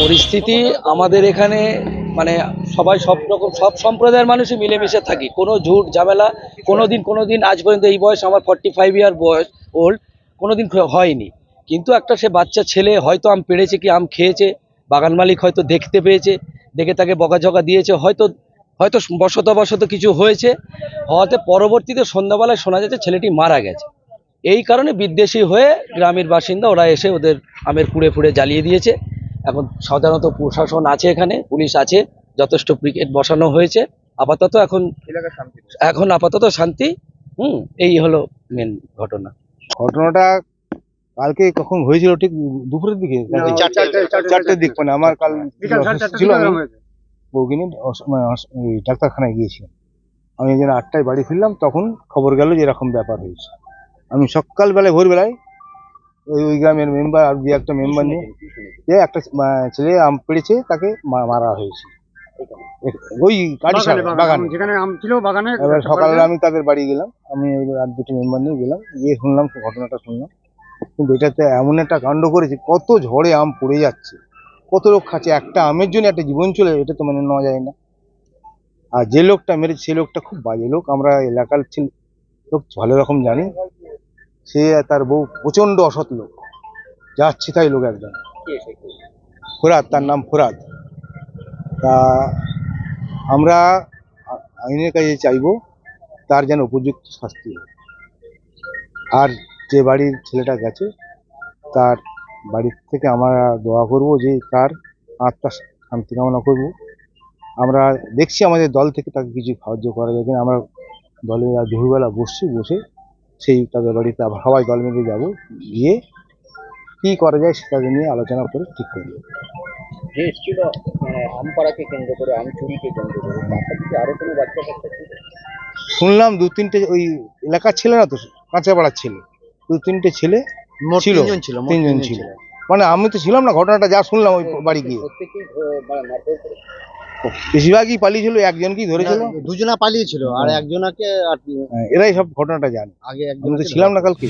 পরিস্থিতি আমাদের এখানে মানে সবাই সব রকম, সব সম্প্রদায়ের মানুষই মিলেমিশে থাকি। কোনো ঝুট ঝামেলা কোনো দিন কোনো দিন আজ পর্যন্ত এই বয়স আমার ফর্টি ফাইভ ইয়ার বয়স ওল্ড কোনো দিন হয়নি। কিন্তু একটা সে বাচ্চা ছেলে হয়তো আম পেড়েছে কি আম খেয়েছে, বাগান মালিক হয়তো দেখতে পেয়েছে, দেখে তাকে বকাঝকা দিয়েছে, হয়তো হয়তো বশত বশত কিছু হয়েছে। হওয়াতে পরবর্তীতে সন্ধ্যাবেলায় শোনা যাচ্ছে ছেলেটি মারা গেছে। এই কারণে বিদ্বেষী হয়ে গ্রামের বাসিন্দা ওরা এসে ওদের আমের কুড়ে ফুড়ে জ্বালিয়ে দিয়েছে। এখন সাধারণত প্রশাসন আছে এখানে পুলিশ আছে যথেষ্ট ব্রিগেড বসানো হয়েছে। আপাতত এখন এখন আপাতত শান্তি হুম এই হলো মেন ঘটনা। ঘটনাটা কালকে কখন হয়েছিল? ঠিক দুপুরের দিকে? চারটের দিক মানে আমার কাল ছিল বৌগিনি মানে ডাক্তারখানায় গিয়েছিলাম। আমি যেন আটটায় বাড়ি ফিরলাম তখন খবর গেল যে এরকম ব্যাপার হয়েছে। আমি সকালবেলায় ভোরবেলায় ওই গ্রামের মেম্বার আর দু একটা মেম্বার নিয়ে একটা ছেলে আম পেড়েছে তাকে মারা হয়েছে। ওই কাটি বাগানে যেখানে আম ছিল বাগানে এবার সকালে আমি তাদের বাড়ি গেলাম আমি এবার আর দুটো মেম্বার নিয়ে গেলাম গিয়ে শুনলাম ঘটনাটা শুনলাম। কিন্তু এটাতে এমন একটা কাণ্ড করেছে কত ঝড়ে আম পড়ে যাচ্ছে। কত লোক খাচ্ছে একটা আমের জন্য একটা জীবন চলে এটা তো মানে নেওয়া যায় না। আর যে লোকটা মেরেছে সে লোকটা খুব বাজে লোক আমরা এলাকার ছিল- লোক ভালো রকম জানি। সে তার বউ প্রচণ্ড অসৎ লোক। যাচ্ছে তাই লোক একজন। ফোরাত তার নাম ফোরাত। তা আমরা আইনের কাছে চাইব তার যেন উপযুক্ত শাস্তি হয়। আর যে বাড়ির ছেলেটা গেছে তার বাড়ির থেকে আমরা দোয়া করব যে তার আত্মা শান্তি কামনা করব। আমরা দেখছি আমাদের দল থেকে তাকে কিছু সাহায্য করা যায় কিনা। আমরা দলে দুপুরবেলা বসছি বসে সেই তাদের বাড়িতে আবার সবাই দল মিলে যাব গিয়ে কী করা যায় সেটাকে নিয়ে আলোচনা করে ঠিক করব যে এসেছিল মানে আম পাড়াকে কেন্দ্র করে আম চুরিকে কেন্দ্র করে তার থেকে কোনো বাচ্চা কাচ্চা ছিল শুনলাম দু তিনটে ওই এলাকার ছেলে না তো কাঁচাপাড়ার ছেলে দু তিনটে ছেলে ছিল তিনজন ছিল মানে আমি তো ছিলাম না ঘটনাটা যা শুনলাম ওই বাড়ি গিয়ে। বেশিরভাগই পালিয়েছিল একজনকেই ধরেছিল। দুজনা পালিয়েছিল আর একজনাকে আর কি হ্যাঁ, এরাই সব ঘটনাটা জানে। আগে ছিলাম না কালকে।